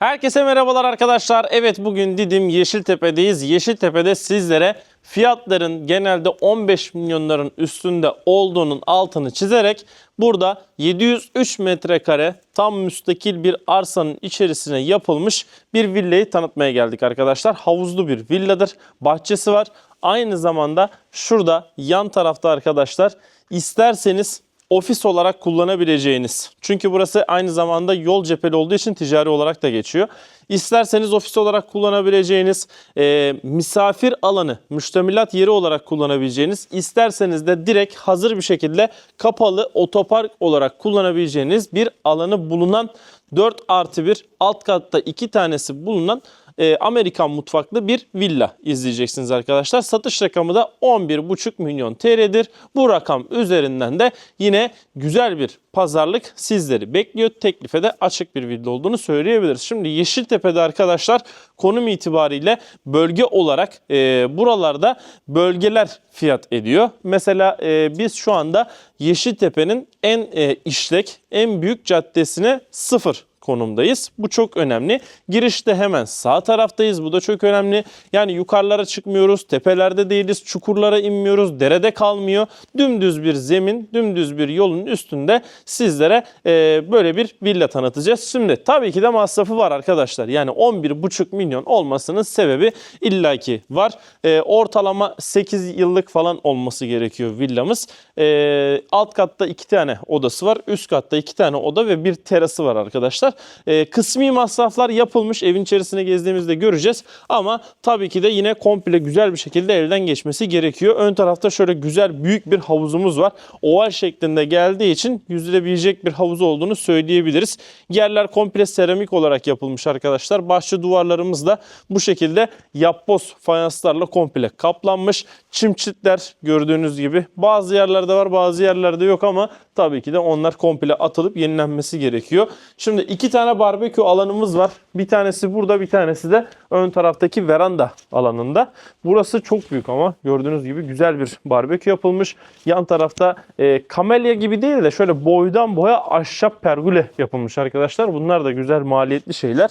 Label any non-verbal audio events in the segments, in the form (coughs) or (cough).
Herkese merhabalar arkadaşlar. Evet bugün Didim Yeşiltepe'deyiz. Yeşiltepe'de sizlere fiyatların genelde 15 milyonların üstünde olduğunun altını çizerek burada 703 metrekare tam müstakil bir arsanın içerisine yapılmış bir villayı tanıtmaya geldik arkadaşlar. Havuzlu bir villadır. Bahçesi var. Aynı zamanda şurada yan tarafta arkadaşlar isterseniz ofis olarak kullanabileceğiniz. Çünkü burası aynı zamanda yol cepheli olduğu için ticari olarak da geçiyor. İsterseniz ofis olarak kullanabileceğiniz, e, misafir alanı, müştemilat yeri olarak kullanabileceğiniz, isterseniz de direkt hazır bir şekilde kapalı otopark olarak kullanabileceğiniz bir alanı bulunan 4 artı 1 alt katta 2 tanesi bulunan e, Amerikan mutfaklı bir villa izleyeceksiniz arkadaşlar. Satış rakamı da 11,5 milyon TL'dir. Bu rakam üzerinden de yine güzel bir pazarlık sizleri bekliyor. Teklife de açık bir villa olduğunu söyleyebiliriz. Şimdi Yeşiltepe'de arkadaşlar konum itibariyle bölge olarak e, buralarda bölgeler fiyat ediyor. Mesela e, biz şu anda Yeşiltepe'nin en e, işlek, en büyük caddesine sıfır konumdayız. Bu çok önemli. Girişte hemen sağ taraftayız. Bu da çok önemli. Yani yukarılara çıkmıyoruz, tepelerde değiliz, çukurlara inmiyoruz, derede kalmıyor. Dümdüz bir zemin, dümdüz bir yolun üstünde sizlere e, böyle bir villa tanıtacağız. Şimdi tabii ki de masrafı var arkadaşlar. Yani 11,5 milyon olmasının sebebi illaki var. E, ortalama 8 yıllık falan olması gerekiyor villamız. E, alt katta 2 tane odası var. Üst katta 2 tane oda ve bir terası var arkadaşlar. E, kısmi masraflar yapılmış. Evin içerisine gezdiğimizde göreceğiz. Ama tabii ki de yine komple güzel bir şekilde elden geçmesi gerekiyor. Ön tarafta şöyle güzel büyük bir havuzumuz var. Oval şeklinde geldiği için yüzülebilecek bir havuz olduğunu söyleyebiliriz. Yerler komple seramik olarak yapılmış arkadaşlar. Bahçe duvarlarımız da bu şekilde yapboz fayanslarla komple kaplanmış. Çim çitler gördüğünüz gibi bazı yerlerde var bazı yerlerde yok ama tabii ki de onlar komple atılıp yenilenmesi gerekiyor. Şimdi iki tane barbekü alanımız var. Bir tanesi burada bir tanesi de ön taraftaki veranda alanında. Burası çok büyük ama gördüğünüz gibi güzel bir barbekü yapılmış. Yan tarafta e, kamelya gibi değil de şöyle boydan boya ahşap pergüle yapılmış arkadaşlar. Bunlar da güzel maliyetli şeyler.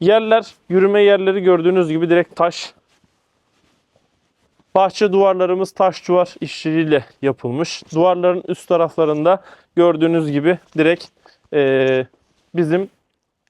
Yerler, yürüme yerleri gördüğünüz gibi direkt taş. Bahçe duvarlarımız taş duvar işçiliğiyle yapılmış. Duvarların üst taraflarında gördüğünüz gibi direkt e, bizim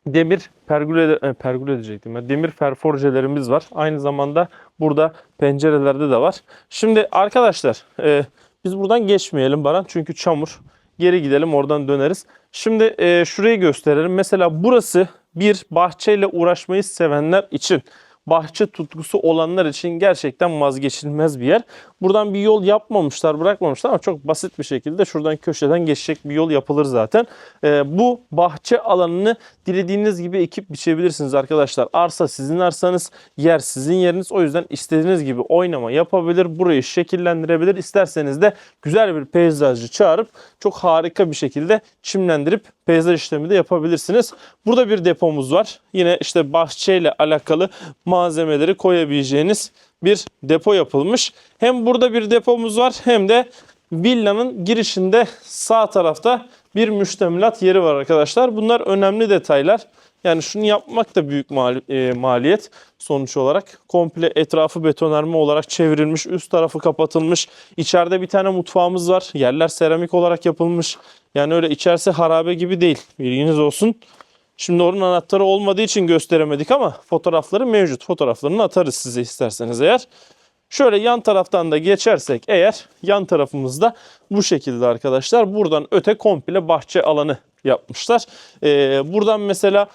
demir pergüle, pergüle diyecektim. ben. Demir ferforjelerimiz var. Aynı zamanda burada pencerelerde de var. Şimdi arkadaşlar e, biz buradan geçmeyelim Baran çünkü çamur. Geri gidelim oradan döneriz. Şimdi e, şurayı gösterelim. Mesela burası bir bahçeyle uğraşmayı sevenler için bahçe tutkusu olanlar için gerçekten vazgeçilmez bir yer. Buradan bir yol yapmamışlar, bırakmamışlar ama çok basit bir şekilde şuradan köşeden geçecek bir yol yapılır zaten. Ee, bu bahçe alanını dilediğiniz gibi ekip biçebilirsiniz arkadaşlar. Arsa sizin arsanız, yer sizin yeriniz. O yüzden istediğiniz gibi oynama yapabilir, burayı şekillendirebilir. İsterseniz de güzel bir peyzajcı çağırıp çok harika bir şekilde çimlendirip peyzaj işlemi de yapabilirsiniz. Burada bir depomuz var. Yine işte bahçeyle alakalı malzemeleri koyabileceğiniz bir depo yapılmış. Hem burada bir depomuz var hem de villanın girişinde sağ tarafta bir müştemilat yeri var arkadaşlar. Bunlar önemli detaylar. Yani şunu yapmak da büyük mali- e, maliyet sonuç olarak. Komple etrafı betonarme olarak çevrilmiş, üst tarafı kapatılmış. İçeride bir tane mutfağımız var. Yerler seramik olarak yapılmış. Yani öyle içerisi harabe gibi değil. Bilginiz olsun. Şimdi onun anahtarı olmadığı için gösteremedik ama fotoğrafları mevcut. Fotoğraflarını atarız size isterseniz eğer. Şöyle yan taraftan da geçersek eğer yan tarafımızda bu şekilde arkadaşlar. Buradan öte komple bahçe alanı yapmışlar. Ee, buradan mesela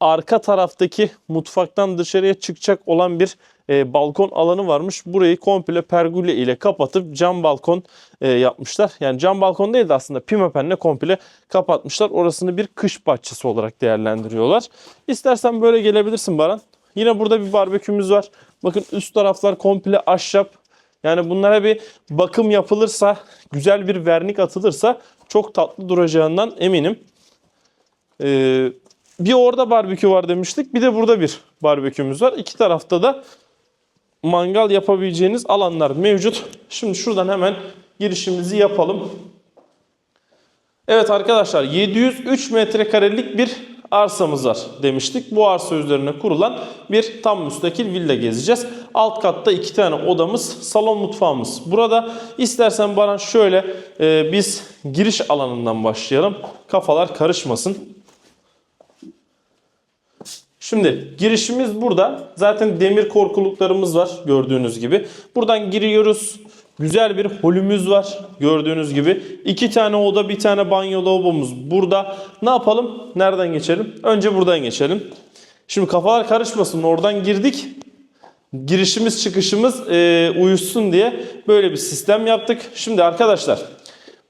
arka taraftaki mutfaktan dışarıya çıkacak olan bir e, balkon alanı varmış. Burayı komple pergüle ile kapatıp cam balkon e, yapmışlar. Yani cam balkon değil de aslında pimapenle komple kapatmışlar. Orasını bir kış bahçesi olarak değerlendiriyorlar. İstersen böyle gelebilirsin Baran. Yine burada bir barbekümüz var. Bakın üst taraflar komple ahşap. Yani bunlara bir bakım yapılırsa, güzel bir vernik atılırsa çok tatlı duracağından eminim. Ee, bir orada barbekü var demiştik. Bir de burada bir barbekümüz var. İki tarafta da mangal yapabileceğiniz alanlar mevcut. Şimdi şuradan hemen girişimizi yapalım. Evet arkadaşlar 703 metrekarelik bir arsamız var demiştik. Bu arsa üzerine kurulan bir tam müstakil villa gezeceğiz. Alt katta iki tane odamız, salon mutfağımız. Burada istersen bana şöyle e, biz giriş alanından başlayalım. Kafalar karışmasın. Şimdi girişimiz burada. Zaten demir korkuluklarımız var gördüğünüz gibi. Buradan giriyoruz. Güzel bir holümüz var gördüğünüz gibi. İki tane oda bir tane banyo lavabomuz burada. Ne yapalım? Nereden geçelim? Önce buradan geçelim. Şimdi kafalar karışmasın. Oradan girdik. Girişimiz çıkışımız e, uyuşsun diye böyle bir sistem yaptık. Şimdi arkadaşlar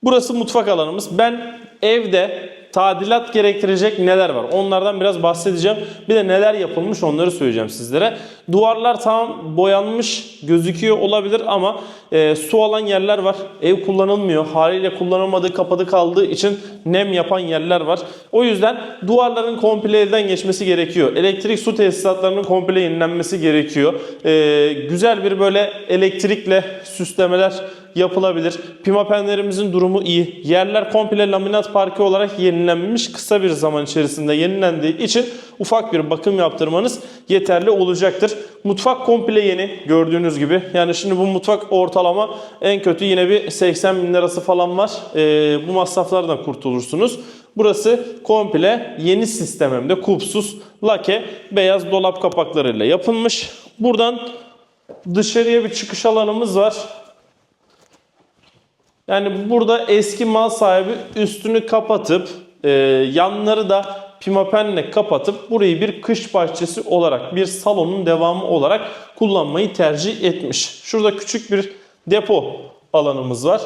burası mutfak alanımız. Ben evde tadilat gerektirecek neler var? Onlardan biraz bahsedeceğim. Bir de neler yapılmış onları söyleyeceğim sizlere. Duvarlar tam boyanmış gözüküyor olabilir ama e, su alan yerler var. Ev kullanılmıyor. Haliyle kullanılmadığı kapalı kaldığı için nem yapan yerler var. O yüzden duvarların komple elden geçmesi gerekiyor. Elektrik su tesisatlarının komple yenilenmesi gerekiyor. E, güzel bir böyle elektrikle süslemeler yapılabilir. Pimapenlerimizin durumu iyi. Yerler komple laminat parke olarak yenilenmiş. Kısa bir zaman içerisinde yenilendiği için ufak bir bakım yaptırmanız yeterli olacaktır. Mutfak komple yeni gördüğünüz gibi. Yani şimdi bu mutfak ortalama en kötü yine bir 80 bin lirası falan var. Ee, bu masraflardan kurtulursunuz. Burası komple yeni sistem hem de kupsuz lake beyaz dolap kapaklarıyla yapılmış. Buradan dışarıya bir çıkış alanımız var. Yani burada eski mal sahibi üstünü kapatıp e, yanları da pimapenle kapatıp burayı bir kış bahçesi olarak bir salonun devamı olarak kullanmayı tercih etmiş. Şurada küçük bir depo alanımız var.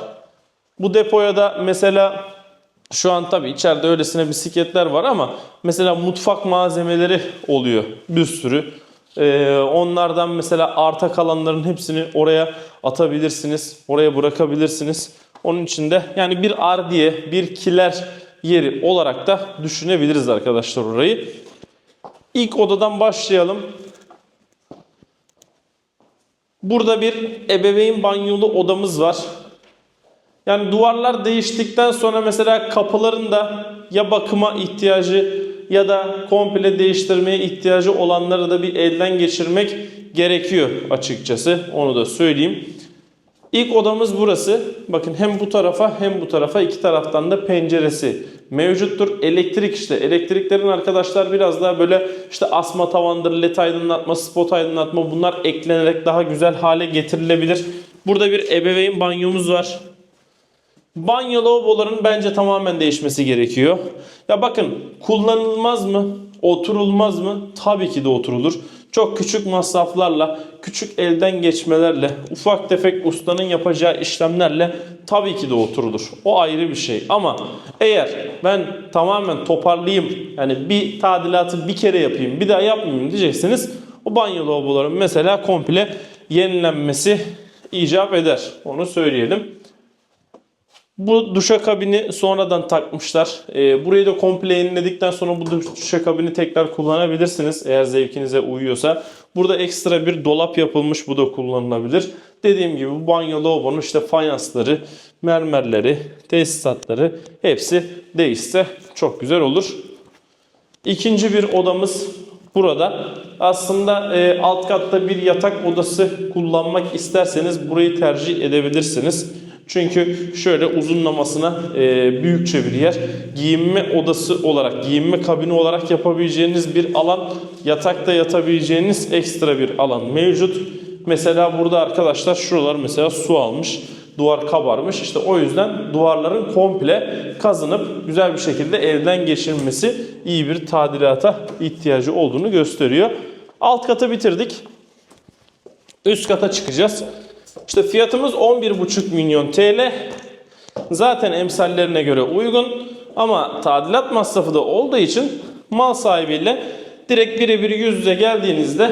Bu depoya da mesela şu an tabii içeride öylesine bisikletler var ama mesela mutfak malzemeleri oluyor bir sürü. Ee, onlardan mesela arta kalanların hepsini oraya atabilirsiniz. Oraya bırakabilirsiniz. Onun için de yani bir ardiye, bir kiler yeri olarak da düşünebiliriz arkadaşlar orayı. İlk odadan başlayalım. Burada bir ebeveyn banyolu odamız var. Yani duvarlar değiştikten sonra mesela kapıların da ya bakıma ihtiyacı ya da komple değiştirmeye ihtiyacı olanları da bir elden geçirmek gerekiyor açıkçası. Onu da söyleyeyim. İlk odamız burası. Bakın hem bu tarafa hem bu tarafa iki taraftan da penceresi mevcuttur. Elektrik işte. Elektriklerin arkadaşlar biraz daha böyle işte asma tavandır, led aydınlatma, spot aydınlatma bunlar eklenerek daha güzel hale getirilebilir. Burada bir ebeveyn banyomuz var. Banyo lavaboların bence tamamen değişmesi gerekiyor. Ya bakın kullanılmaz mı? Oturulmaz mı? Tabii ki de oturulur. Çok küçük masraflarla, küçük elden geçmelerle, ufak tefek ustanın yapacağı işlemlerle tabii ki de oturulur. O ayrı bir şey. Ama eğer ben tamamen toparlayayım, yani bir tadilatı bir kere yapayım, bir daha yapmayayım diyeceksiniz. O banyo lavaboların mesela komple yenilenmesi icap eder. Onu söyleyelim. Bu duşakabini sonradan takmışlar. Ee, burayı da komple yeniledikten sonra bu duşakabini tekrar kullanabilirsiniz eğer zevkinize uyuyorsa. Burada ekstra bir dolap yapılmış bu da kullanılabilir. Dediğim gibi banyo lavabonun işte fayansları, mermerleri, tesisatları hepsi değişse çok güzel olur. İkinci bir odamız burada. Aslında e, alt katta bir yatak odası kullanmak isterseniz burayı tercih edebilirsiniz. Çünkü şöyle uzunlamasına e, büyükçe bir yer. Giyinme odası olarak, giyinme kabini olarak yapabileceğiniz bir alan, yatakta yatabileceğiniz ekstra bir alan mevcut. Mesela burada arkadaşlar şuralar mesela su almış. Duvar kabarmış. İşte o yüzden duvarların komple kazınıp güzel bir şekilde elden geçirilmesi iyi bir tadilata ihtiyacı olduğunu gösteriyor. Alt katı bitirdik. Üst kata çıkacağız. İşte fiyatımız 11,5 milyon TL. Zaten emsallerine göre uygun ama tadilat masrafı da olduğu için mal sahibiyle direkt birebir yüz yüze geldiğinizde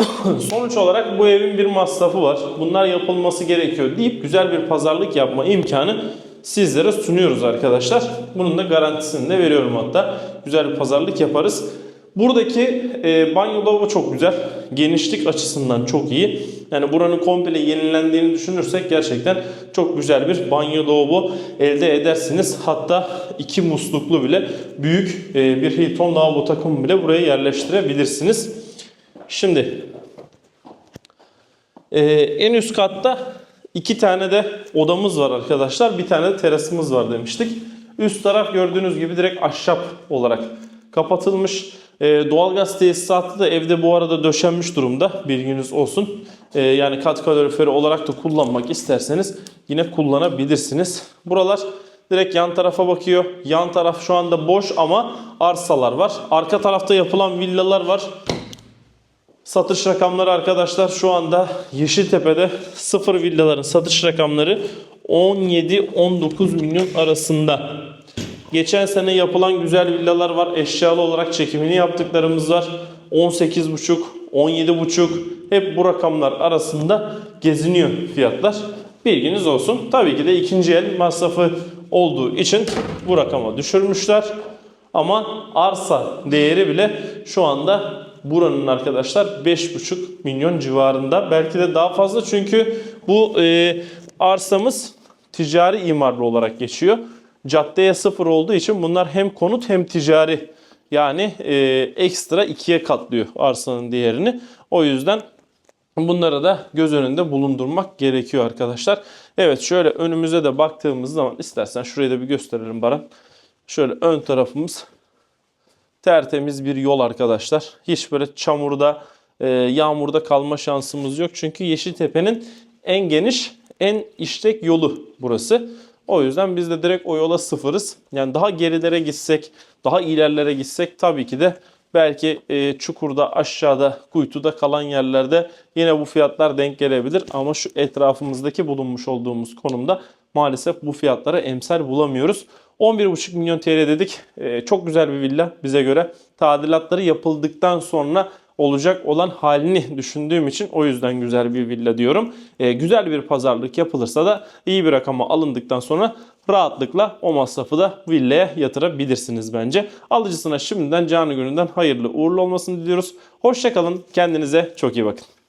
(coughs) sonuç olarak bu evin bir masrafı var. Bunlar yapılması gerekiyor deyip güzel bir pazarlık yapma imkanı sizlere sunuyoruz arkadaşlar. Bunun da garantisini de veriyorum hatta. Güzel bir pazarlık yaparız. Buradaki e, banyo lavabo çok güzel. Genişlik açısından çok iyi. Yani buranın komple yenilendiğini düşünürsek gerçekten çok güzel bir banyo lavabo elde edersiniz. Hatta iki musluklu bile büyük e, bir Hilton lavabo takımı bile buraya yerleştirebilirsiniz. Şimdi ee, en üst katta iki tane de odamız var arkadaşlar. Bir tane de terasımız var demiştik. Üst taraf gördüğünüz gibi direkt ahşap olarak kapatılmış. Ee, doğalgaz tesisatı da evde bu arada döşenmiş durumda. Bilginiz olsun. Ee, yani kat kaloriferi olarak da kullanmak isterseniz yine kullanabilirsiniz. Buralar direkt yan tarafa bakıyor. Yan taraf şu anda boş ama arsalar var. Arka tarafta yapılan villalar var. Satış rakamları arkadaşlar şu anda Yeşiltepe'de sıfır villaların satış rakamları 17-19 milyon arasında. Geçen sene yapılan güzel villalar var. Eşyalı olarak çekimini yaptıklarımız var. 18,5, 17,5 hep bu rakamlar arasında geziniyor fiyatlar. Bilginiz olsun. Tabii ki de ikinci el masrafı olduğu için bu rakama düşürmüşler. Ama arsa değeri bile şu anda buranın arkadaşlar 5,5 milyon civarında. Belki de daha fazla çünkü bu e, arsamız ticari imarlı olarak geçiyor. Caddeye sıfır olduğu için bunlar hem konut hem ticari. Yani e, ekstra ikiye katlıyor arsanın değerini. O yüzden Bunları da göz önünde bulundurmak gerekiyor arkadaşlar. Evet şöyle önümüze de baktığımız zaman istersen şurayı da bir gösterelim Baran. Şöyle ön tarafımız tertemiz bir yol arkadaşlar. Hiç böyle çamurda, e, yağmurda kalma şansımız yok. Çünkü Yeşiltepe'nin en geniş, en işlek yolu burası. O yüzden biz de direkt o yola sıfırız. Yani daha gerilere gitsek, daha ilerlere gitsek tabii ki de belki e, çukurda, aşağıda, kuytuda kalan yerlerde yine bu fiyatlar denk gelebilir. Ama şu etrafımızdaki bulunmuş olduğumuz konumda maalesef bu fiyatlara emsal bulamıyoruz. 11,5 milyon TL dedik. E, çok güzel bir villa bize göre. Tadilatları yapıldıktan sonra olacak olan halini düşündüğüm için o yüzden güzel bir villa diyorum. E, güzel bir pazarlık yapılırsa da iyi bir rakama alındıktan sonra rahatlıkla o masrafı da villaya yatırabilirsiniz bence. Alıcısına şimdiden canı gönülden hayırlı uğurlu olmasını diliyoruz. Hoşçakalın. Kendinize çok iyi bakın.